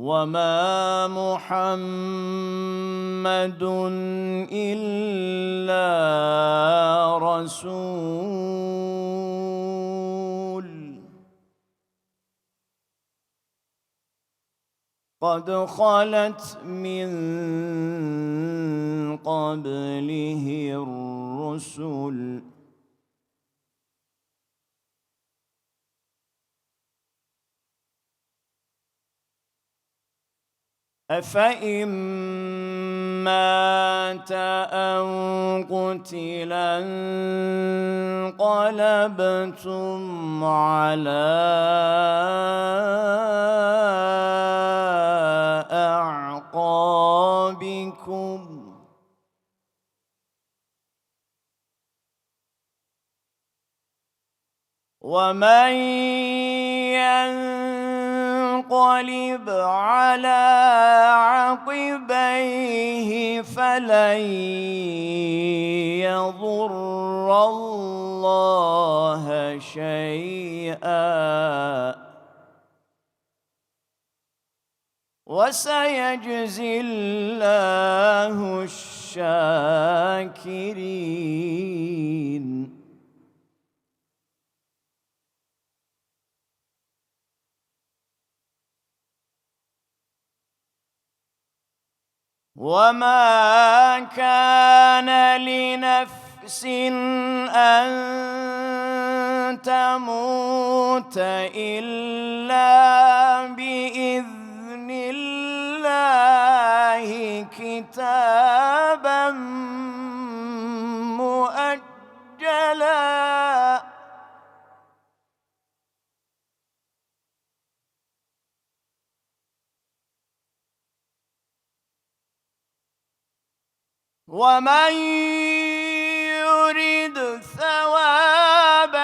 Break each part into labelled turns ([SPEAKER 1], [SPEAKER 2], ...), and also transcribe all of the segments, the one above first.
[SPEAKER 1] وما محمد إلا رسول. قد خلت من قبله الرسل أفإن مات أو قتلا انقلبتم على أعقابكم. ومن ينقلب على عقبيه فلن يضر الله شيئا. وسيجزي الله الشاكرين. وما كان لنفس ان تموت الا بي ومن يرد ثواب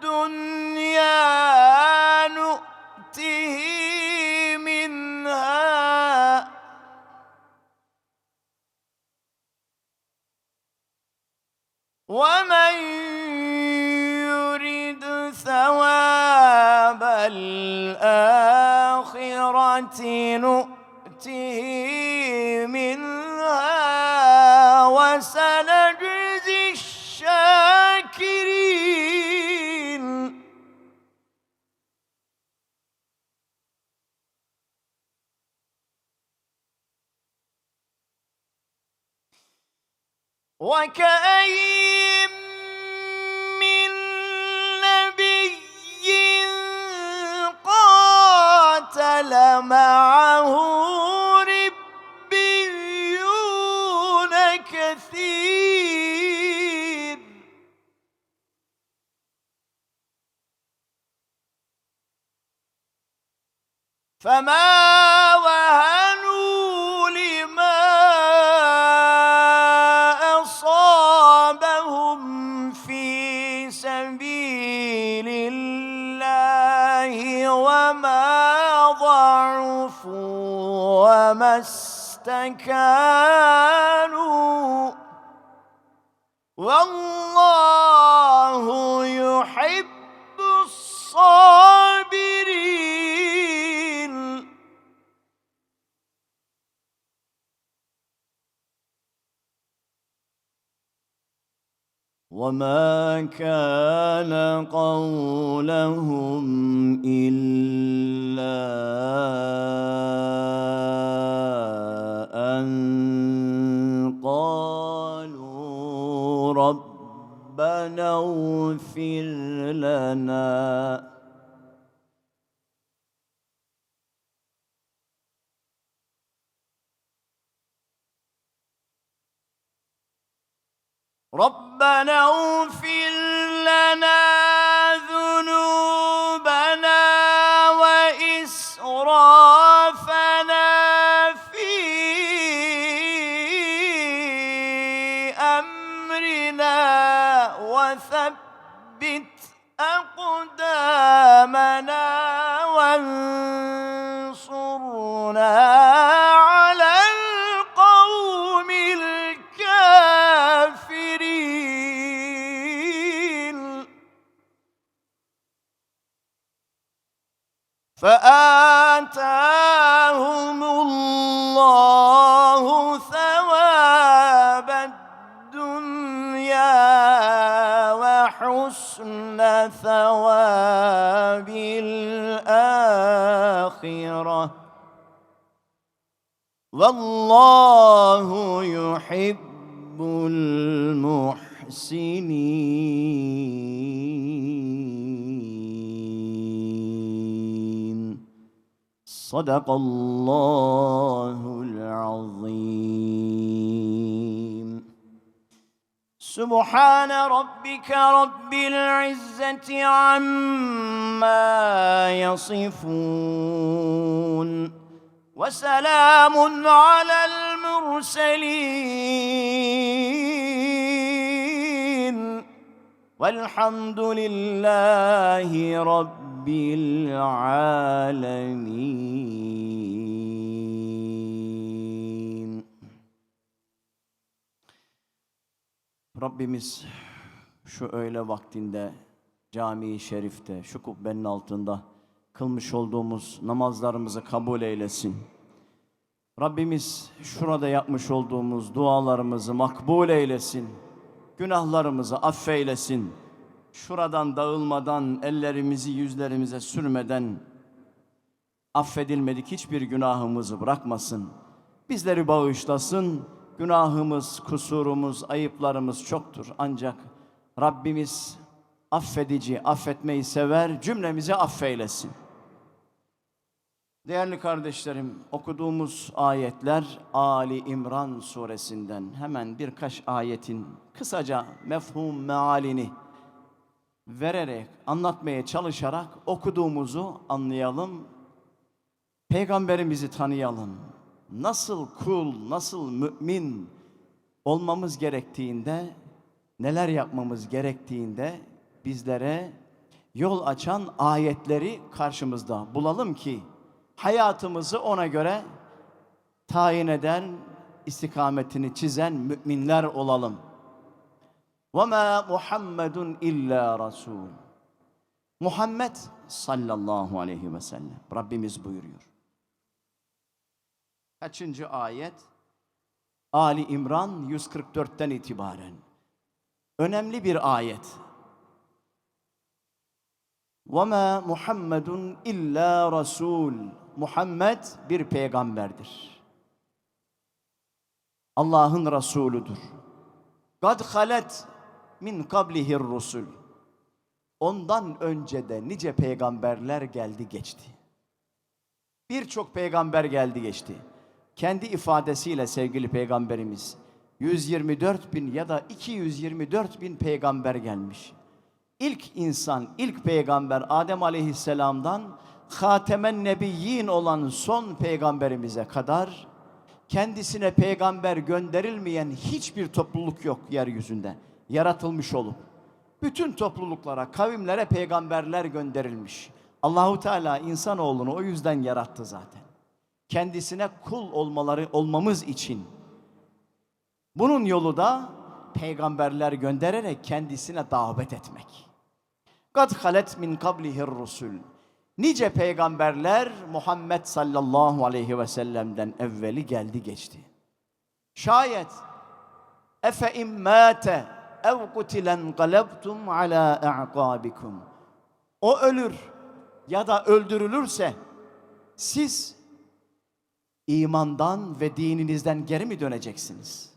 [SPEAKER 1] الدنيا نؤته منها. ومن يرد ثواب الآخرة نؤته وكأين من نبي قاتل معه ربيون كثير. فما وما استكانوا والله وما كان قولهم إلا أن قالوا ربنا اغفر لنا ربنا اغفر لنا ذنوبنا وإسرافنا إسرافنا في أمرنا وثبت أقدامنا وانصرنا والله يحب المحسنين. صدق الله العظيم. سبحان ربك رب العزة عما يصفون. وسلام على المرسلين والحمد لله رب العالمين Rabbimiz şu öğle vaktinde cami-i şerifte, şu kubbenin altında kılmış olduğumuz namazlarımızı kabul eylesin. Rabbimiz şurada yapmış olduğumuz dualarımızı makbul eylesin. Günahlarımızı affeylesin. Şuradan dağılmadan, ellerimizi yüzlerimize sürmeden affedilmedik hiçbir günahımızı bırakmasın. Bizleri bağışlasın. Günahımız, kusurumuz, ayıplarımız çoktur. Ancak Rabbimiz affedici, affetmeyi sever, cümlemizi affeylesin. Değerli kardeşlerim, okuduğumuz ayetler Ali İmran suresinden hemen birkaç ayetin kısaca mefhum mealini vererek, anlatmaya çalışarak okuduğumuzu anlayalım. Peygamberimizi tanıyalım. Nasıl kul, nasıl mümin olmamız gerektiğinde, neler yapmamız gerektiğinde bizlere yol açan ayetleri karşımızda bulalım ki hayatımızı ona göre tayin eden, istikametini çizen müminler olalım. وَمَا مُحَمَّدٌ illa Rasul. Muhammed sallallahu aleyhi ve sellem. Rabbimiz buyuruyor. Kaçıncı ayet? Ali İmran 144'ten itibaren. Önemli bir ayet. وَمَا مُحَمَّدٌ illa Rasul. Muhammed bir peygamberdir. Allah'ın Resuludur. Kad halet min kablihir rusul. Ondan önce de nice peygamberler geldi geçti. Birçok peygamber geldi geçti. Kendi ifadesiyle sevgili peygamberimiz 124 bin ya da 224 bin peygamber gelmiş. İlk insan, ilk peygamber Adem aleyhisselamdan Hatemen Nebiyyin olan son peygamberimize kadar kendisine peygamber gönderilmeyen hiçbir topluluk yok yeryüzünde. Yaratılmış olup bütün topluluklara, kavimlere peygamberler gönderilmiş. Allahu Teala insanoğlunu o yüzden yarattı zaten. Kendisine kul olmaları olmamız için. Bunun yolu da peygamberler göndererek kendisine davet etmek. Kad halet min kablihir rusul. Nice peygamberler Muhammed sallallahu aleyhi ve sellem'den evveli geldi geçti. Şayet efe immate ev kutilen galebtum ala a'qabikum. O ölür ya da öldürülürse siz imandan ve dininizden geri mi döneceksiniz?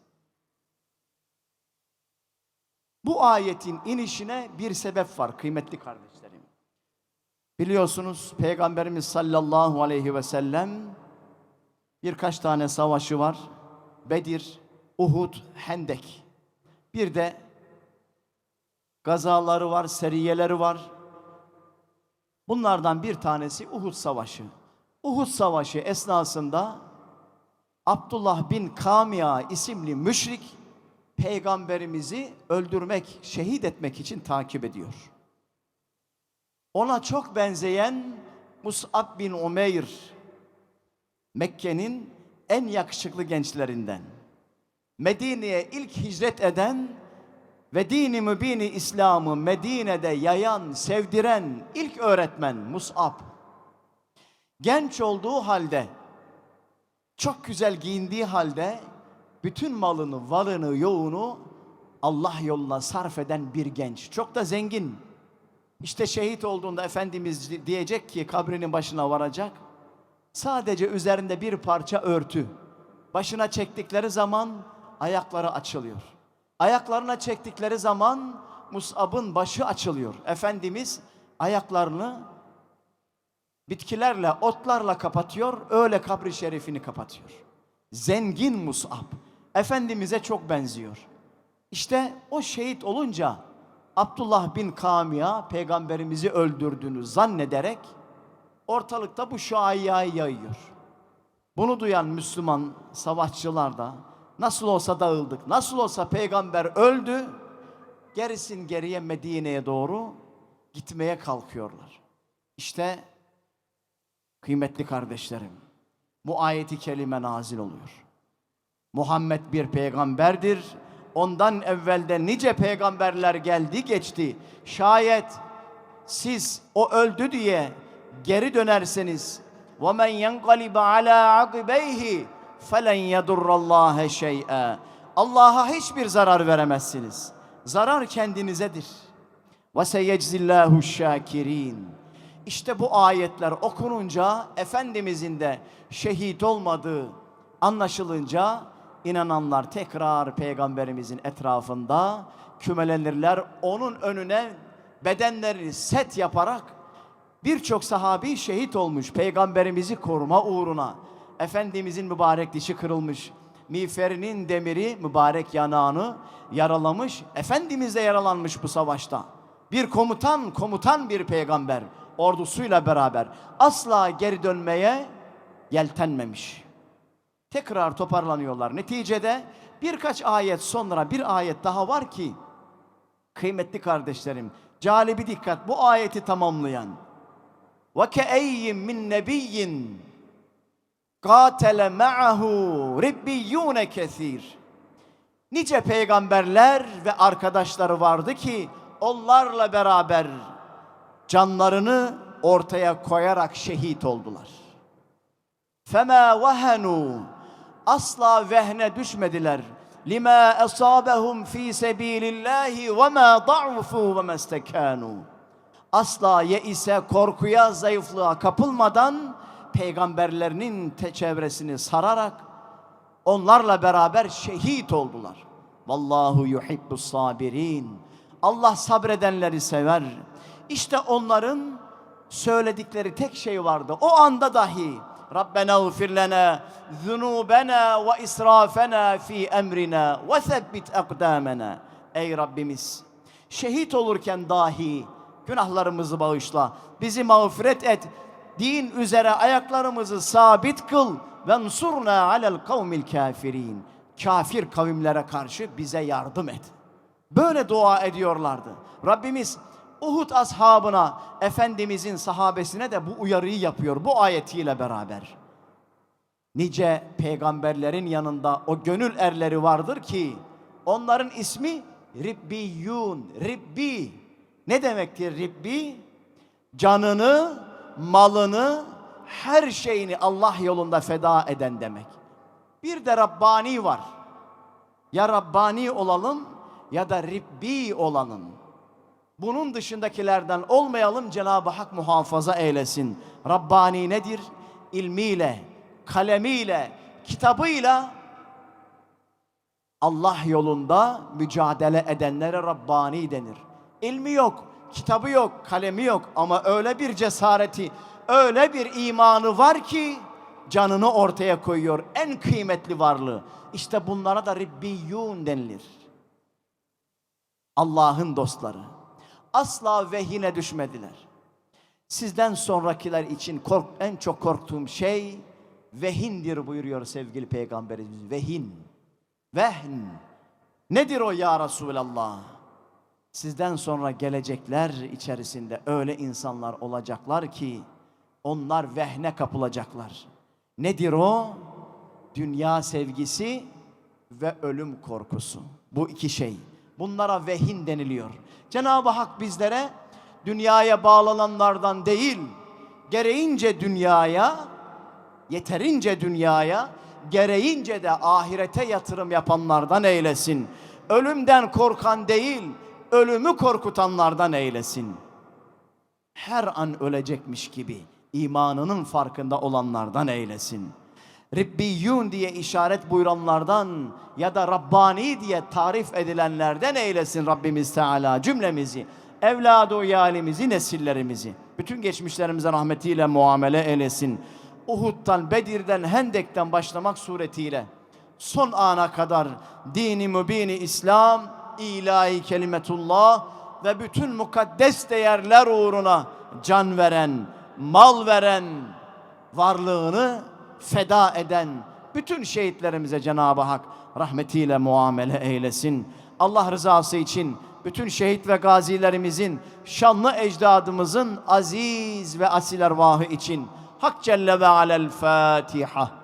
[SPEAKER 1] Bu ayetin inişine bir sebep var kıymetli kardeşlerim. Biliyorsunuz Peygamberimiz sallallahu aleyhi ve sellem birkaç tane savaşı var. Bedir, Uhud, Hendek. Bir de gazaları var, seriyeleri var. Bunlardan bir tanesi Uhud Savaşı. Uhud Savaşı esnasında Abdullah bin Kamia isimli müşrik peygamberimizi öldürmek, şehit etmek için takip ediyor. Ona çok benzeyen Mus'ab bin Umeyr Mekke'nin en yakışıklı gençlerinden. Medine'ye ilk hicret eden ve dini mübini İslam'ı Medine'de yayan, sevdiren ilk öğretmen Mus'ab. Genç olduğu halde, çok güzel giyindiği halde bütün malını, varını, yoğunu Allah yoluna sarf eden bir genç. Çok da zengin. İşte şehit olduğunda Efendimiz diyecek ki kabrinin başına varacak. Sadece üzerinde bir parça örtü. Başına çektikleri zaman ayakları açılıyor. Ayaklarına çektikleri zaman Mus'ab'ın başı açılıyor. Efendimiz ayaklarını bitkilerle, otlarla kapatıyor. Öyle kabri şerifini kapatıyor. Zengin Mus'ab. Efendimiz'e çok benziyor. İşte o şehit olunca Abdullah bin Kamia peygamberimizi öldürdüğünü zannederek ortalıkta bu şuayayı yayıyor. Bunu duyan Müslüman savaşçılar da nasıl olsa dağıldık, nasıl olsa peygamber öldü, gerisin geriye Medine'ye doğru gitmeye kalkıyorlar. İşte kıymetli kardeşlerim, bu ayeti kelime nazil oluyor. Muhammed bir peygamberdir Ondan evvelde nice peygamberler geldi geçti. Şayet siz o öldü diye geri dönerseniz وَمَنْ يَنْقَلِبَ عَلَى عَقِبَيْهِ فَلَنْ يَدُرَّ اللّٰهَ شَيْئًا Allah'a hiçbir zarar veremezsiniz. Zarar kendinizedir. وَسَيَجْزِ اللّٰهُ الشَّاكِرِينَ İşte bu ayetler okununca Efendimizin de şehit olmadığı anlaşılınca inananlar tekrar peygamberimizin etrafında kümelenirler. Onun önüne bedenlerini set yaparak birçok sahabi şehit olmuş peygamberimizi koruma uğruna. Efendimizin mübarek dişi kırılmış. Miğferinin demiri mübarek yanağını yaralamış. Efendimiz de yaralanmış bu savaşta. Bir komutan, komutan bir peygamber ordusuyla beraber asla geri dönmeye yeltenmemiş. Tekrar toparlanıyorlar. Neticede birkaç ayet sonra bir ayet daha var ki kıymetli kardeşlerim calibi dikkat bu ayeti tamamlayan ve keeyyin min nebiyyin katele ma'ahu ribbiyyune kesir nice peygamberler ve arkadaşları vardı ki onlarla beraber canlarını ortaya koyarak şehit oldular. Fema vahenu asla vehne düşmediler. Lima asabahum fi sabilillahi ve ma da'ufu ve mestekanu. Asla yeise korkuya, zayıflığa kapılmadan peygamberlerinin çevresini sararak onlarla beraber şehit oldular. Vallahu yuhibbus sabirin. Allah sabredenleri sever. İşte onların söyledikleri tek şey vardı. O anda dahi Lana zunubena ve israfena fi emrina ve sebbit akdamena. Ey Rabbimiz şehit olurken dahi günahlarımızı bağışla. Bizi mağfiret et. Din üzere ayaklarımızı sabit kıl. Ve nsurna alel kavmil kafirin. Kafir kavimlere karşı bize yardım et. Böyle dua ediyorlardı. Rabbimiz Uhud ashabına, Efendimizin sahabesine de bu uyarıyı yapıyor bu ayetiyle beraber. Nice peygamberlerin yanında o gönül erleri vardır ki onların ismi Ribbiyun, Ribbi. Ne demektir Ribbi? Canını, malını, her şeyini Allah yolunda feda eden demek. Bir de Rabbani var. Ya Rabbani olalım ya da Ribbi olalım. Bunun dışındakilerden olmayalım Cenab-ı Hak muhafaza eylesin. Rabbani nedir? İlmiyle, kalemiyle, kitabıyla Allah yolunda mücadele edenlere Rabbani denir. İlmi yok, kitabı yok, kalemi yok ama öyle bir cesareti, öyle bir imanı var ki canını ortaya koyuyor. En kıymetli varlığı. İşte bunlara da Ribbiyun denilir. Allah'ın dostları. Asla vehine düşmediler. Sizden sonrakiler için kork, en çok korktuğum şey vehindir buyuruyor sevgili peygamberimiz. Vehin. Vehn. Nedir o ya Resulallah? Sizden sonra gelecekler içerisinde öyle insanlar olacaklar ki onlar vehne kapılacaklar. Nedir o? Dünya sevgisi ve ölüm korkusu. Bu iki şey. Bunlara vehin deniliyor. Cenab-ı Hak bizlere dünyaya bağlananlardan değil, gereğince dünyaya, yeterince dünyaya, gereğince de ahirete yatırım yapanlardan eylesin. Ölümden korkan değil, ölümü korkutanlardan eylesin. Her an ölecekmiş gibi imanının farkında olanlardan eylesin. Ribbiyun diye işaret buyuranlardan ya da Rabbani diye tarif edilenlerden eylesin Rabbimiz Teala cümlemizi, evladı uyalimizi, nesillerimizi. Bütün geçmişlerimize rahmetiyle muamele eylesin. Uhud'dan, Bedir'den, Hendek'ten başlamak suretiyle son ana kadar dini mübini İslam, ilahi kelimetullah ve bütün mukaddes değerler uğruna can veren, mal veren, varlığını feda eden bütün şehitlerimize Cenab-ı Hak rahmetiyle muamele eylesin. Allah rızası için bütün şehit ve gazilerimizin, şanlı ecdadımızın aziz ve asil ervahı için Hak Celle ve Alel Fatiha.